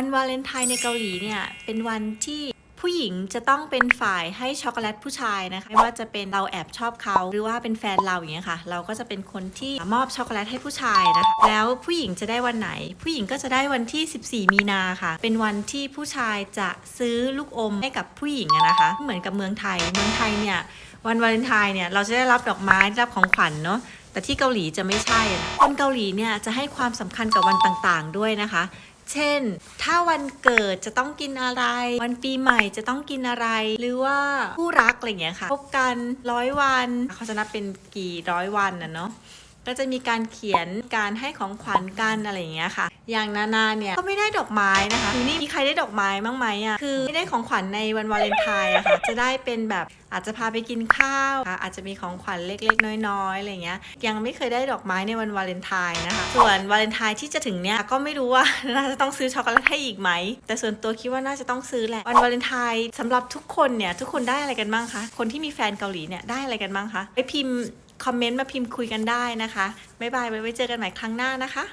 วันวาเลนไทน์ในเกาหลีเนี่ย เป็นวันที่ผู้หญิงจะต้องเป็นฝ่ายให้ช็อกโกแลตผู้ชายนะคะไม่ว่าจะเป็นเราแอบชอบเขาหรือว่าเป็นแฟนเราอย่างเงี้ยค่ะ เราก็จะเป็นคนที่มอบช็อกโกแลตให้ผู้ชายนะคะแล้วผู้หญิงจะได้วันไหน ผู้หญิงก็จะได้วันที่ 14 มีนาค่ะ เป็นวันที่ผู้ชายจะซื้อลูกอมให้กับผู้หญิงนะคะ เหมือนกับเมืองไทยเมืองไทยเนี่ยวันวาเลนไทน์เนี่ยเราจะได้รับดอกไม้ได้รับของขวัญเนาะแต่ที่เกาหลีจะไม่ใช่คนเกาหลีเนี่ยจะให้ความสำคัญกับวันต่างๆ ด้วยนะคะ เช่น ถ้าวันเกิดจะต้องกินอะไร วันปีใหม่จะต้องกินอะไร หรือว่าคู่รักอะไรเงี้ยค่ะ พบกันร้อยวัน เขาจะนับเป็นกี่ร้อยวันนะเนาะ ก็จะมีการเขียนการให้ของขวัญกันอะไรอย่างเงี้ยค่ะ อย่างนานาเนี่ยก็ไม่ได้ดอกไม้นะคะคือนี่มีใครได้ดอกไม้บ้างไหมอะคือไม่ได้ของขวัญในวันวาเลนไทน์อะค่ะจะได้เป็นแบบอาจจะพาไปกินข้าวค่ะอาจจะมีของขวัญเล็กๆ น้อยๆอะไรเงี้ยยังไม่เคยได้ดอกไม้ในวันวาเลนไทน์นะคะส่วนวาเลนไทน์ที่จะถึงเนี่ยก็ไม่รู้ว่าน่าจะต้องซื้อช็อกโกแลตให้อีกไหม แต่ส่วนตัวคิดว่าน่าจะต้องซื้อแหละวันวาเลนไทน์สำหรับทุกคนเนี่ยทุกคนได้อะไรกันบ้างคะคนที่มีแฟนเกาหลีเนี่ยได้อะไรกันบ้างคะไปพิมพ์ คอมเมนต์มาพิมพ์คุยกันได้นะคะ บ๊ายบายไว้ไว้เจอกันใหม่ครั้งหน้านะคะ